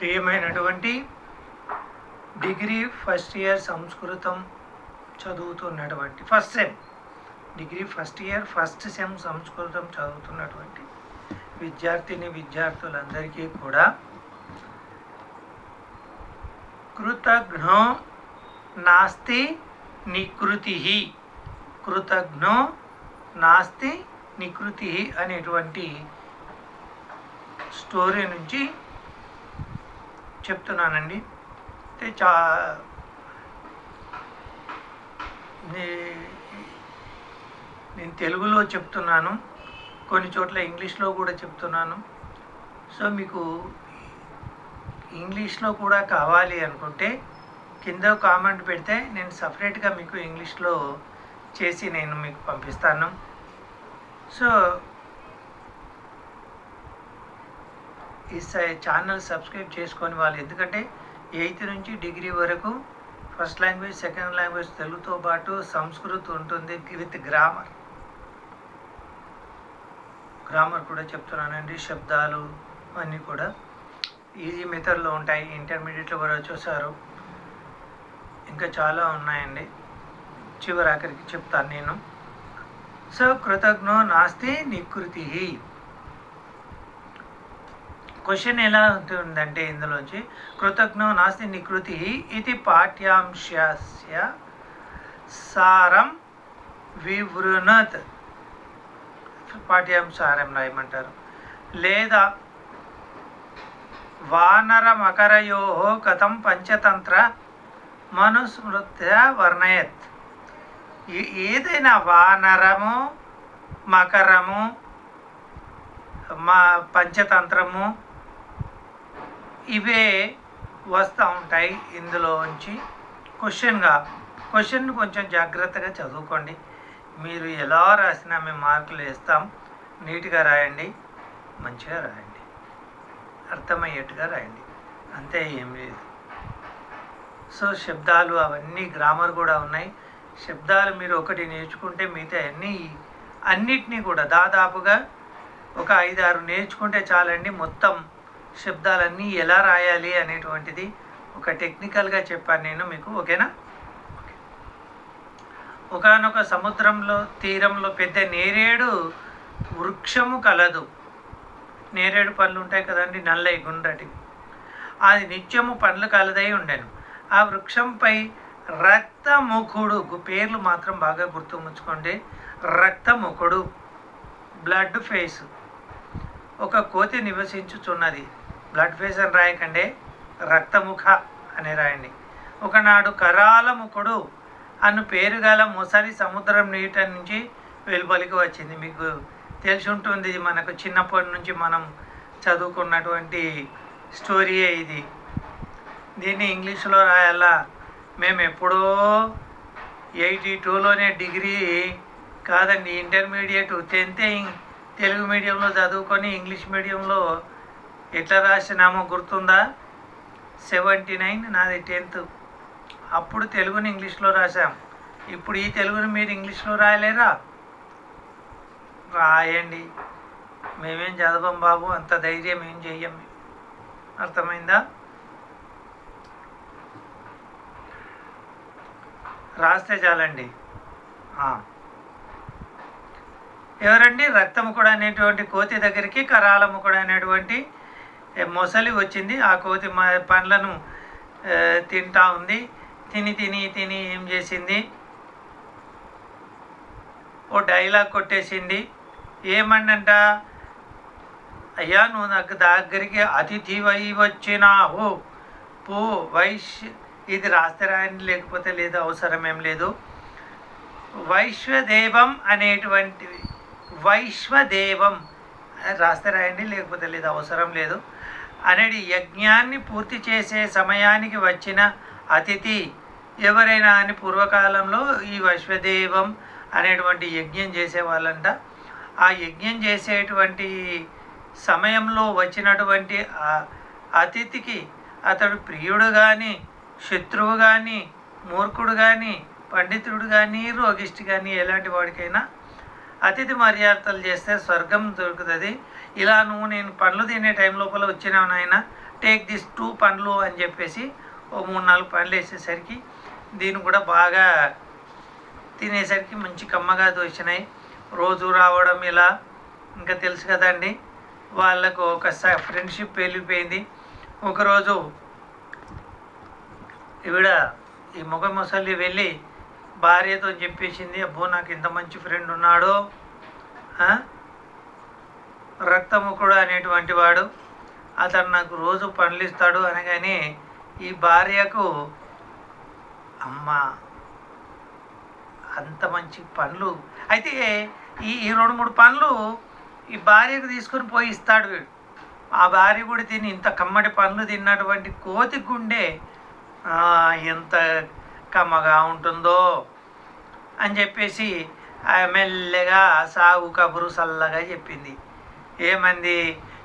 ప్రియమైనటువంటి degree first year సంస్కృతం చదువుతున్నటువంటి first sem degree first year first sem సంస్కృతం చదువుతున్నటువంటి విద్యార్థిని విద్యార్థులందరికీ కూడా కృతజ్ఞో నాస్తి నికృతి. కృతజ్ఞో నాస్తి నికృతి అనేటువంటి స్టోరీ నుంచి చెప్తున్నానండి. అయితే చా నే- నేను తెలుగులో చెప్తున్నాను. కొన్ని చోట్ల ఇంగ్లీష్లో కూడా చెప్తున్నాను. సో మీకు ఇంగ్లీష్లో కూడా కావాలి అనుకుంటే కింద కామెంట్ పెడితే నేను సపరేట్గా మీకు ఇంగ్లీష్లో చేసి నేను మీకు పంపిస్తాను. సో ఈ ఛానల్ సబ్స్క్రైబ్ చేసుకొని వాళ్ళు. ఎందుకంటే ఎయిత్ నుంచి డిగ్రీ వరకు ఫస్ట్ లాంగ్వేజ్ సెకండ్ లాంగ్వేజ్ తెలుగుతో పాటు సంస్కృత్ ఉంటుంది విత్ గ్రామర్. గ్రామర్ కూడా చెప్తున్నానండి శబ్దాలు అన్నీ కూడా. ఈజీ మెథడ్లో ఉంటాయి ఇంటర్మీడియట్లో కూడా చూసారు ఇంకా చాలా ఉన్నాయండి. చివరి ఆఖరికి చెప్తాను నేను. సో కృతజ్ఞో నాస్తి నికృతి. క్వశ్చన్ ఎలా ఉంటుందంటే ఇందులోంచి కృతజ్ఞో నాస్తి నికృతి ఇది పాఠ్యాంశస్య సారం వివృణత్. పాఠ్యాంశారం రాయమంటారు. లేదా వానర మకరయో కథం పంచతంత్ర మనుస్మృత్య వర్ణయత్. ఏదైనా వానరము మకరము మా పంచతంత్రము ఇవే వస్తూ ఉంటాయి ఇందులోంచి క్వశ్చన్గా క్వశ్చన్ కొంచెం జాగ్రత్తగా చదువుకోండి. మీరు ఎలా రాసినా మేము మార్కులు వేస్తాం. నీట్గా రాయండి. మంచిగా రాయండి. అర్థమయ్యేట్టుగా రాయండి. అంతే ఏం లేదు. సో శబ్దాలు అవన్నీ గ్రామర్ కూడా ఉన్నాయి. శబ్దాలు మీరు ఒకటి నేర్చుకుంటే మిగతా అన్నీ అన్నిటినీ కూడా దాదాపుగా ఒక ఐదారు నేర్చుకుంటే చాలండి. మొత్తం శబ్దాలన్నీ ఎలా రాయాలి అనేటువంటిది ఒక టెక్నికల్గా చెప్పాను నేను మీకు ఓకేనా? ఒకనొక సముద్రంలో తీరంలో పెద్ద నేరేడు వృక్షము కలదు. నేరేడు పళ్ళు ఉంటాయి కదండి నల్లయి గుండ్రటి. అది నిత్యము పండ్లు కలదై ఉండెను. ఆ వృక్షంపై రక్తముఖుడు పేర్లు మాత్రం బాగా గుర్తుంచుకోండి రక్తముఖుడు బ్లడ్ ఫేస్. ఒక కోతి నివసించుచున్నది. బ్లడ్ ఫేస్ అని రాయకండి. రక్తముఖ అని రాయండి. ఒకనాడు కరాలముఖుడు అను పేరు గల ముసలి సముద్రం నీట నుంచి వెలుపలికి వచ్చింది. మీకు తెలిసి ఉంటుంది మనకు చిన్నప్పటి నుంచి మనం చదువుకున్నటువంటి స్టోరీయే ఇది. దీన్ని ఇంగ్లీష్లో రాయాలా? మేము ఎప్పుడో ఎయిటీ టూలోనే డిగ్రీ కాదండి ఇంటర్మీడియట్ టెన్త్ తెలుగు మీడియంలో చదువుకొని ఇంగ్లీష్ మీడియంలో ఎట్లా రాసినామో గుర్తుందా? సెవెంటీ నైన్ నాది టెన్త్. అప్పుడు తెలుగుని ఇంగ్లీష్లో రాశాం. ఇప్పుడు ఈ తెలుగుని మీరు ఇంగ్లీష్లో రాయలేరా? రాయండి. మేమేం చదవం బాబు అంత ధైర్యం ఏం చెయ్యం. అర్థమైందా? రాస్తే చాలండి. ఎవరండి ఎవరండి? కూడా అనేటువంటి కోతి దగ్గరికి కరాలముఖుడు అనేటువంటి మొసలి వచ్చింది ఆ కోతి మా పండ్లను తింటా ఉంది. తిని తిని తిని ఏం చేసింది? ఓ డైలాగ్ కొట్టేసింది. ఏమండంట అయ్యా నువ్వు నాకు దగ్గరికి అతిథి వై వచ్చినావు. పో వైశ్య ఇది రాస్తే రాయండి లేకపోతే లేదు అవసరం ఏం లేదు. వైశ్వదేవం అనేటువంటి వైశ్వదేవం. రాస్తే రాయండి లేకపోతే లేదు అవసరం లేదు. అనేది యజ్ఞాన్ని పూర్తి చేసే సమయానికి వచ్చిన అతిథి ఎవరైనా అని పూర్వకాలంలో ఈ వైశ్వదేవం అనేటువంటి యజ్ఞం చేసేవాళ్ళంట. ఆ యజ్ఞం చేసేటువంటి సమయంలో వచ్చినటువంటి అతిథికి అతడు ప్రియుడు కానీ శత్రువు కానీ మూర్ఖుడు కానీ పండితుడు కానీ రోగిష్టి కానీ ఎలాంటి వాడికైనా అతిథి మర్యాదలు చేస్తే స్వర్గం దొరుకుతుంది. ఇలా నువ్వు నేను పండ్లు తినే టైం లోపల వచ్చినావు నాయన. టేక్ దిస్ టూ పండ్లు అని చెప్పేసి ఓ మూడు నాలుగు పండ్లు వేసేసరికి దీన్ని కూడా బాగా తినేసరికి మంచి కమ్మగా దోసినాయి రోజు రావడం ఇలా ఇంకా తెలుసు కదండి. వాళ్ళకు ఒక ఫ్రెండ్షిప్ వెళ్ళిపోయింది ఒకరోజు ఈవిడ ఈ ముఖ ముసలి వెళ్ళి భార్యతో చెప్పేసింది అబ్బో నాకు ఇంత మంచి ఫ్రెండ్ ఉన్నాడు. రక్తముఖుడు అనేటువంటి వాడు. అతను నాకు రోజు పండ్లు ఇస్తాడు అనగానే ఈ భార్యకు అమ్మ అంత మంచి పండ్లు. అయితే ఈ ఈ రెండు మూడు పండ్లు ఈ భార్యకు తీసుకొని పోయి ఇస్తాడు వీడు. ఆ భార్య కూడా తిని ఇంత కమ్మటి పండ్లు తిన్నటువంటి కోతి గుండె ఎంత కమ్మగా ఉంటుందో అని చెప్పేసి మెల్లగా సాగు కబురు చల్లగా చెప్పింది. ఏమంది?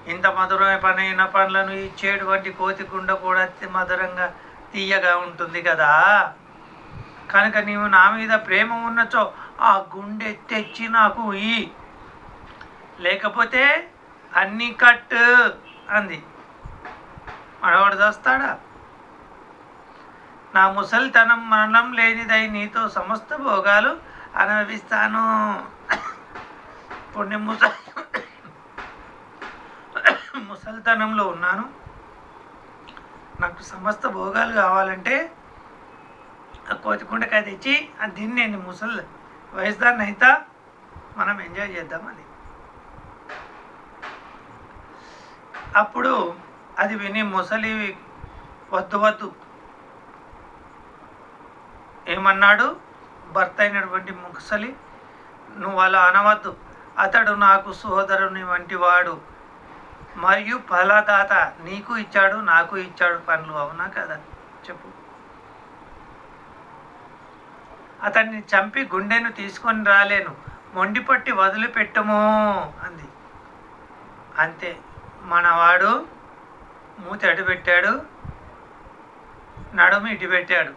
ఇంత మధురమైన పనైన పండ్లను ఇచ్చేటువంటి కోతి గుండ కూడా అతి మధురంగా తీయగా ఉంటుంది కదా? కనుక నీవు నా మీద ప్రేమ ఉన్నచో ఆ గుండె తెచ్చి నాకు ఈ లేకపోతే అన్ని కట్ అంది. మనవాడు చేస్తాడా నా ముసలితనం మరణం లేనిదై నీతో సమస్త భోగాలు అనుభవిస్తాను. ఇప్పుడు ముసలి ముసలితనంలో ఉన్నాను. నాకు సమస్త భోగాలు కావాలంటే ఆ కోతికుండకాయ తెచ్చి ఆ దీన్ని నేను ముసలి వయసుదాన్ని అయితే మనం ఎంజాయ్ చేద్దామని అప్పుడు అది విని ముసలి వద్దు వద్దు ఏమన్నాడు? భర్త అయినటువంటి ముసలి నువ్వు అలా అనవద్దు. అతడు నాకు సోదరుని వంటి వాడు మరియు ఫలదాత నీకు ఇచ్చాడు నాకు ఇచ్చాడు పనులు. అవునా కదా? చెప్పు. అతన్ని చంపి గుండెను తీసుకొని రాలేను. మొండిపట్టి వదిలిపెట్టము అంది. అంతే. మనవాడు మూతి అటు పెట్టాడు నడుము ఇటు పెట్టాడు.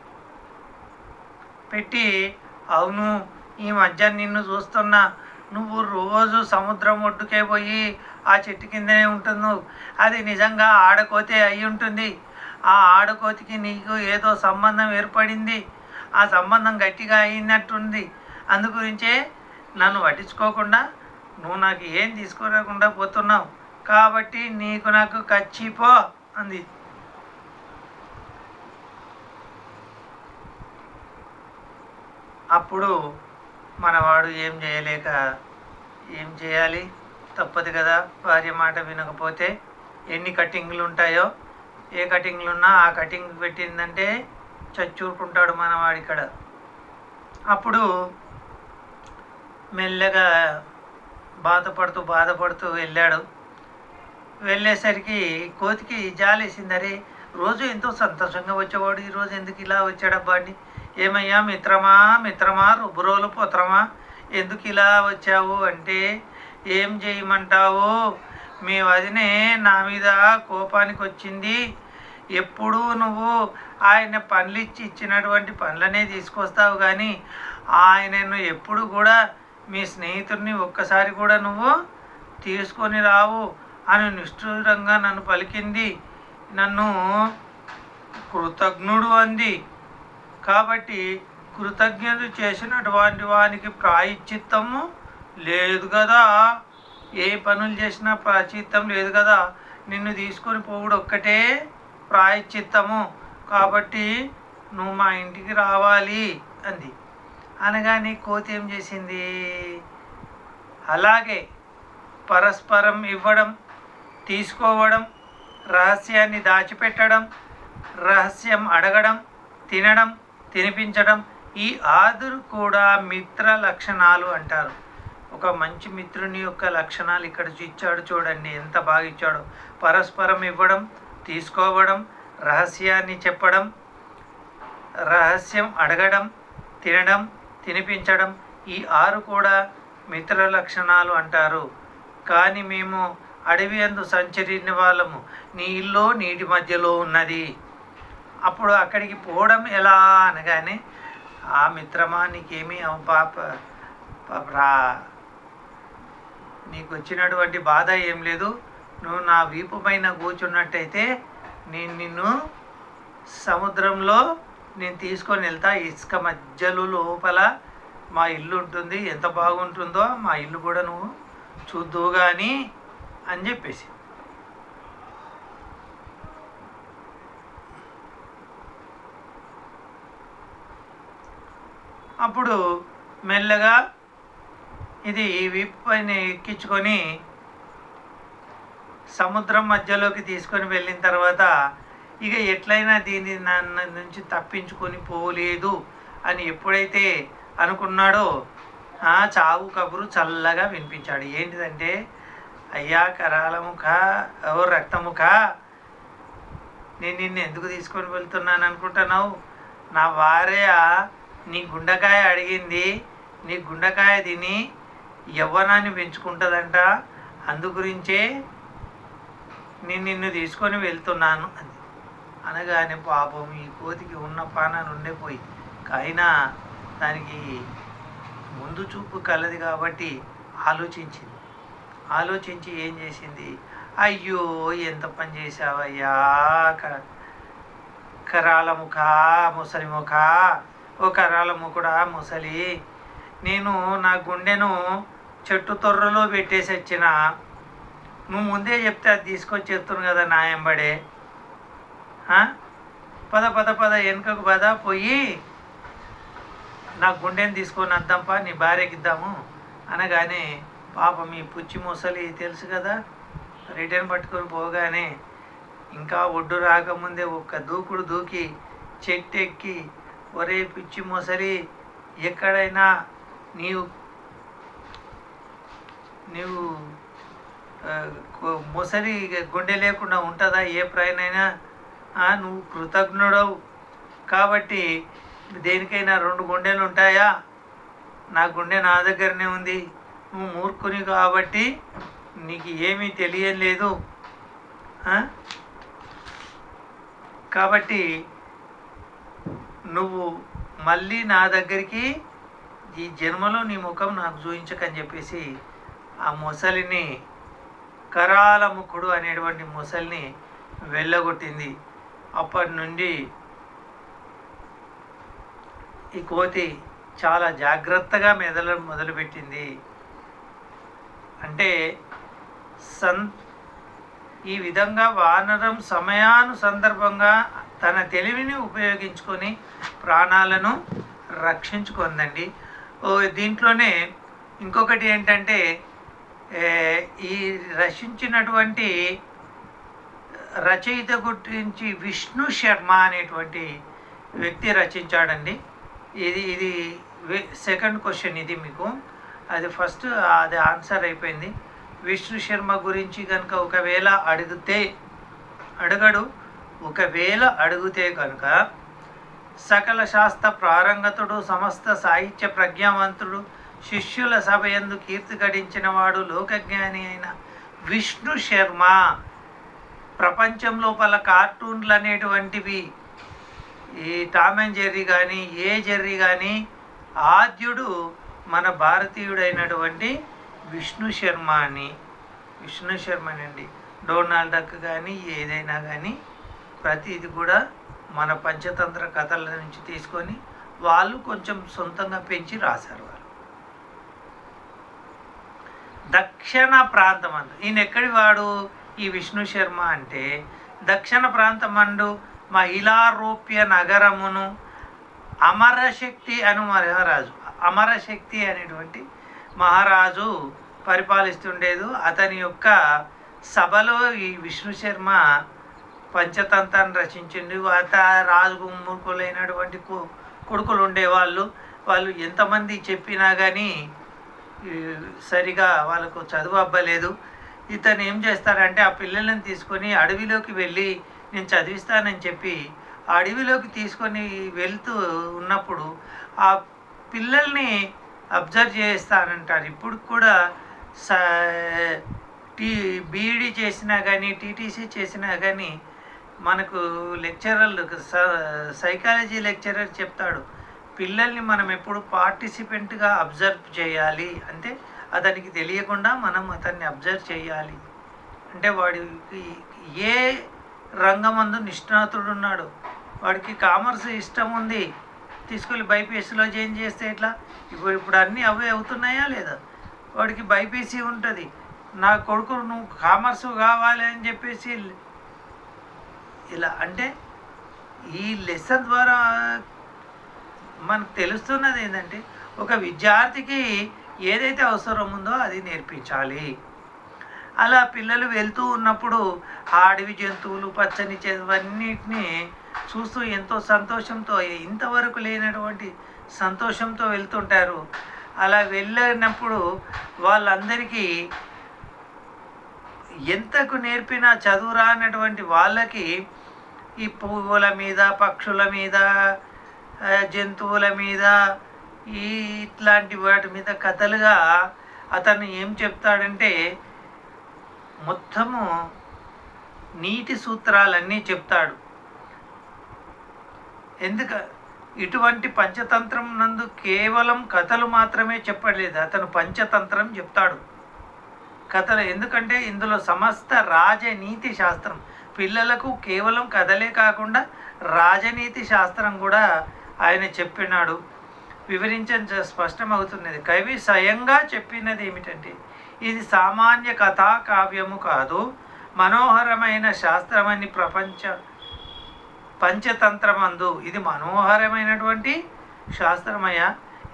పెట్టి అవును ఈ మధ్య నిన్ను చూస్తున్నా నువ్వు రోజు సముద్రం ఒడ్డుకే పోయి ఆ చెట్టు కిందనే ఉంటున్నావు. అది నిజంగా ఆడకోతే అయి ఉంటుంది. ఆ ఆడకోతికి నీకు ఏదో సంబంధం ఏర్పడింది. ఆ సంబంధం గట్టిగా అయినట్టుంది. అందు గురించే నన్ను పట్టించుకోకుండా నువ్వు నాకు ఏం తీసుకురాకుండా పోతున్నావు. కాబట్టి నీకు నాకు కచ్చిపో అంది. అప్పుడు మనవాడు ఏం చేయలేక ఏం చేయాలి? తప్పదు కదా. భార్య మాట వినకపోతే ఎన్ని కటింగ్లు ఉంటాయో ఏ కటింగ్లు ఉన్నా ఆ కటింగ్ పెట్టిందంటే చచ్చూరుకుంటాడు మనవాడు ఇక్కడ అప్పుడు మెల్లగా బాధపడుతూ బాధపడుతూ వెళ్ళాడు. వెళ్ళేసరికి కోతికి జాలేసింది. అరే రోజు ఎంతో సంతోషంగా వచ్చేవాడు. ఈరోజు ఎందుకు ఇలా వచ్చాడబ్బా అని ఏమయ్యా మిత్రమా మిత్రమా రుబ్బురోలు పుత్రమా? ఎందుకు ఇలా వచ్చావు అంటే ఏం చేయమంటావు? మీ వదినే నా మీద కోపానికి వచ్చింది. ఎప్పుడూ నువ్వు ఆయన పనులు ఇచ్చి ఇచ్చినటువంటి పనులనే తీసుకొస్తావు కానీ ఆయనను ఎప్పుడు కూడా మీ స్నేహితుడిని ఒక్కసారి కూడా నువ్వు తీసుకొని రావు అని నిష్ఠూరంగా నన్ను పలికింది. నన్ను కృతజ్ఞుడు అంది. కాబట్టి కృతజ్ఞత చేసినటువంటి వానికి ప్రాయశ్చిత్తము లేదు కదా. ఏ పనులు చేసినా ప్రాచిత్తం లేదు కదా. నిన్ను తీసుకొని పోవుడు ఒక్కటే ప్రాయశ్చిత్తము. కాబట్టి నువ్వు మా ఇంటికి రావాలి అంది. అనగానే కోతి ఏం చేసింది? అలాగే పరస్పరం ఇవ్వడం తీసుకోవడం రహస్యాన్ని దాచిపెట్టడం రహస్యం అడగడం తినడం తినిపించడం. ఈ ఆదురు కూడా మిత్ర లక్షణాలు అంటారు. ఒక మంచి మిత్రుని యొక్క లక్షణాలు ఇక్కడ ఇచ్చాడు చూడండి ఎంత బాగా ఇచ్చాడో. పరస్పరం ఇవ్వడం తీసుకోవడం రహస్యాన్ని చెప్పడం రహస్యం అడగడం తినడం తినిపించడం ఈ ఆరు కూడా మిత్ర లక్షణాలు అంటారు. కానీ మేము అడవి అందు సంచరిన వాళ్ళము. నీ ఇల్లు నీటి మధ్యలో ఉన్నది. అప్పుడు అక్కడికి పోవడం ఎలా అనగానే ఆ మిత్రమా నీకేమీ పాప పాప రా. నీకు వచ్చినటువంటి బాధ ఏం లేదు. నువ్వు నా వీపు పైన కూర్చున్నట్టయితే నేను నిన్ను సముద్రంలో నేను తీసుకొని వెళ్తా. ఇసుక మధ్యలో లోపల మా ఇల్లు ఉంటుంది. ఎంత బాగుంటుందో మా ఇల్లు కూడా నువ్వు చూద్దువు కానీ అని చెప్పేసి. అప్పుడు మెల్లగా ఇది విప్ పైన ఎక్కించుకొని సముద్రం మధ్యలోకి తీసుకొని వెళ్ళిన తర్వాత ఇక ఎట్లయినా దీన్ని నన్ను నుంచి తప్పించుకొని పోలేదు అని ఎప్పుడైతే అనుకున్నాడో ఆ చావు కబురు చల్లగా వినిపించాడు. ఏంటిదంటే అయ్యా కరాలముఖ ఓ రక్తముఖ నేను నిన్ను ఎందుకు తీసుకొని వెళ్తున్నాను అనుకుంటున్నావు? నా భార్య నీ గుండెకాయ అడిగింది నీ గుండెకాయ తిని యవ్వనాన్ని పెంచుకుంటుందంట. అందు గురించే నేను నిన్ను తీసుకొని వెళ్తున్నాను అని అనగానే పాపం ఈ కోతికి ఉన్న పానాన్ని ఉండిపోయి అయినా దానికి ముందు చూపు కలది కాబట్టి ఆలోచించింది. ఆలోచించి ఏం చేసింది? అయ్యో ఎంత పని చేసావయ్యా క- కరాల ముఖ ముసలి ముఖ ఓ కరాల ముకుడా ముసలి. నేను నా గుండెను చెట్టు తొర్రలో పెట్టేసి వచ్చిన. నువ్వు ముందే చెప్తే అది తీసుకొచ్చి చెప్తున్నాను కదా నా ఎంబడే పద పద పద వెనుకకు పద పోయి. నా గుండెని తీసుకొని వద్దాంపా నీ భార్యకిద్దాము అనగానే పాపం మీ పుచ్చి ముసలి తెలుసు కదా రిటర్న్ పట్టుకొని పోగానే ఇంకా ఒడ్డు రాకముందే ఒక్క దూకుడు దూకి చెట్టు ఎక్కి ఒరే పిచ్చి మొసలి ఎక్కడైనా నీవు నీవు మొసలి గుండె లేకుండా ఉంటుందా? ఏ ప్రాయనైనా నువ్వు కృతజ్ఞుడవు. కాబట్టి దేనికైనా రెండు గుండెలు ఉంటాయా? నా గుండె నా దగ్గరనే ఉంది. నువ్వు మూర్ఖుని కాబట్టి నీకు ఏమీ తెలియలేదు. కాబట్టి నువ్వు మళ్ళీ నా దగ్గరికి ఈ జన్మలో నీ ముఖం నాకు చూయించకని చెప్పేసి ఆ ముసలిని కరాల ముఖుడు అనేటువంటి ముసలిని వెళ్ళగొట్టింది. అప్పటి నుండి ఈ కోతి చాలా జాగ్రత్తగా మెదలడం మొదలుపెట్టింది. అంటే సన్ ఈ విధంగా వానరం సమయాను సందర్భంగా తన తెలివిని ఉపయోగించుకొని ప్రాణాలను రక్షించుకుందండి. దీంట్లోనే ఇంకొకటి ఏంటంటే ఈ రచించినటువంటి రచయిత గురించి విష్ణు శర్మ అనేటువంటి వ్యక్తి రచించాడండి. ఇది ఇది సెకండ్ క్వశ్చన్ ఇది మీకు. అది ఫస్ట్ అది ఆన్సర్ అయిపోయింది. విష్ణు శర్మ గురించి కనుక ఒకవేళ అడిగితే అడగడు. ఒకవేళ అడిగితే కనుక సకల శాస్త్ర ప్రారంగతుడు సమస్త సాహిత్య ప్రజ్ఞావంతుడు శిష్యుల సభ ఎందు కీర్తి గడించిన వాడు లోకజ్ఞాని అయిన విష్ణు శర్మ. ప్రపంచం లోపల కార్టూన్లు అనేటువంటివి ఈ టామ్ అండ్ జెర్రీ కానీ ఏ జెర్రీ కానీ ఆద్యుడు మన భారతీయుడైనటువంటి విష్ణు శర్మ అని విష్ణు శర్మనండి. డొనాల్డ్ డక్ కానీ ఏదైనా కానీ ప్రతిది కూడా మన పంచతంత్ర కథల నుంచి తీసుకొని వాళ్ళు కొంచెం సొంతంగా పెంచి రాశారు వాళ్ళు. దక్షిణ ప్రాంతం అందు. ఈయన ఎక్కడి వాడు? ఈ విష్ణు శర్మ అంటే దక్షిణ ప్రాంతమందు మహిళారూప్య నగరమును అమరశక్తి అను మహారాజు. అమరశక్తి అనేటువంటి మహారాజు పరిపాలిస్తుండేది. అతని యొక్క సభలో ఈ విష్ణు శర్మ పంచతంత్రాన్ని రచించిండు. అత రాజు మూర్ఖులైనటువంటి కొడుకులు ఉండేవాళ్ళు వాళ్ళు ఎంతమంది చెప్పినా కానీ సరిగా వాళ్ళకు చదువు అవ్వలేదు ఇతను ఏం చేస్తారంటే ఆ పిల్లలను తీసుకొని అడవిలోకి వెళ్ళి నేను చదివిస్తానని చెప్పి ఆ అడవిలోకి తీసుకొని వెళ్తూ ఉన్నప్పుడు ఆ పిల్లల్ని అబ్జర్వ్ చేస్తానంటారు. ఇప్పుడు కూడా స టీ బీఈడి చేసినా కానీ టీటీసీ చేసినా కానీ మనకు లెక్చరర్లు సైకాలజీ లెక్చరర్ చెప్తాడు పిల్లల్ని మనం ఎప్పుడు పార్టిసిపెంట్గా అబ్జర్వ్ చేయాలి అంటే అతనికి తెలియకుండా మనం అతన్ని అబ్జర్వ్ చేయాలి. అంటే వాడికి ఏ రంగమందు నిష్ణాతుడు ఉన్నాడు వాడికి కామర్స్ ఇష్టం ఉంది తీసుకెళ్ళి బైపీఎస్సీలో జాయిన్ చేస్తే ఎట్లా? ఇప్పుడు ఇప్పుడు అన్నీ అవే అవుతున్నాయా లేదా? వాడికి బైపీసీ ఉంటుంది నా కొడుకు నువ్వు కామర్స్ కావాలి అని చెప్పేసి ఇలా అంటే ఈ లెసన్ ద్వారా మనకు తెలుస్తున్నది ఏంటంటే ఒక విద్యార్థికి ఏదైతే అవసరం ఉందో అది నేర్పించాలి. అలా పిల్లలు వెళ్తూ ఉన్నప్పుడు ఆ అడవి జంతువులు పచ్చని చెవన్నిటిని చూస్తూ ఎంతో సంతోషంతో ఇంతవరకు లేనటువంటి సంతోషంతో వెళ్తుంటారు. అలా వెళ్ళినప్పుడు వాళ్ళందరికీ ఎంతకు నేర్పినా చదువు రానటువంటి వాళ్ళకి ఈ పువ్వుల మీద పక్షుల మీద జంతువుల మీద ఈ ఇట్లాంటి వాటి మీద కథలుగా అతను ఏం చెప్తాడంటే మొత్తము నీటి సూత్రాలన్నీ చెప్తాడు. ఎందుక ఇటువంటి పంచతంత్రం నందు కేవలం కథలు మాత్రమే చెప్పలేదు అతను పంచతంత్రం చెప్తాడు. కథలు. ఎందుకంటే ఇందులో సమస్త రాజనీతి శాస్త్రం. పిల్లలకు కేవలం కథలే కాకుండా రాజనీతి శాస్త్రం కూడా ఆయన చెప్పినాడు. వివరించడం స్పష్టమవుతున్నది. కవి స్వయంగా చెప్పినది ఏమిటంటే ఇది సామాన్య కథా కావ్యము కాదు మనోహరమైన శాస్త్రమని ప్రపంచ పంచతంత్రమందు. ఇది మనోహరమైనటువంటి శాస్త్రమయ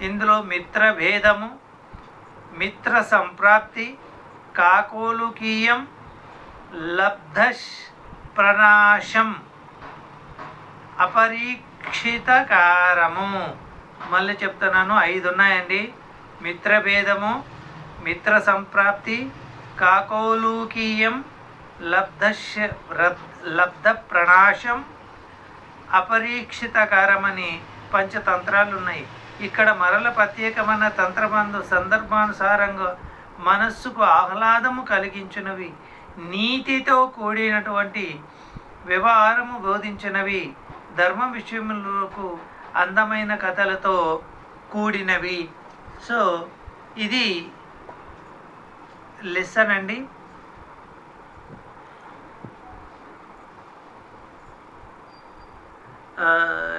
ఇందులో మిత్ర భేదము మిత్ర సంప్రాప్తి కాకోలుకీయం లబ్ధ ప్రణాశం అపరీక్షితకారము. మళ్ళీ చెప్తున్నాను ఐదు ఉన్నాయండి మిత్రభేదము మిత్ర సంప్రాప్తి కాకోలూకీయం లబ్ధ లబ్ధ ప్రణాశం అపరీక్షితకారమని పంచతంత్రాలు ఉన్నాయి ఇక్కడ మరల ప్రత్యేకమైన తంత్రబంధు సందర్భానుసారంగా మనస్సుకు ఆహ్లాదము కలిగించినవి నీతితో కూడినటువంటి వ్యవహారము బోధించినవి ధర్మ విషయములకు అందమైన కథలతో కూడినవి. సో ఇది లెసన్ అండి.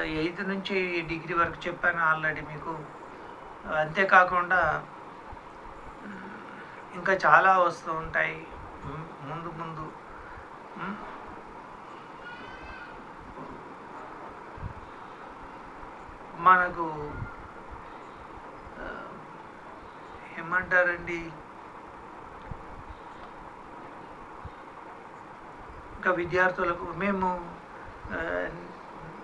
ఎయిత్ నుంచి డిగ్రీ వరకు చెప్పాను ఆల్రెడీ మీకు. అంతేకాకుండా ఇంకా చాలా వస్తూ ఉంటాయి. ముందు ముందు. మనకు ఏమంటారండి? ఇంకా విద్యార్థులకు మేము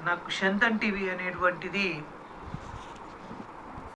నాకు శంతన్ టీవీ అనేటువంటిది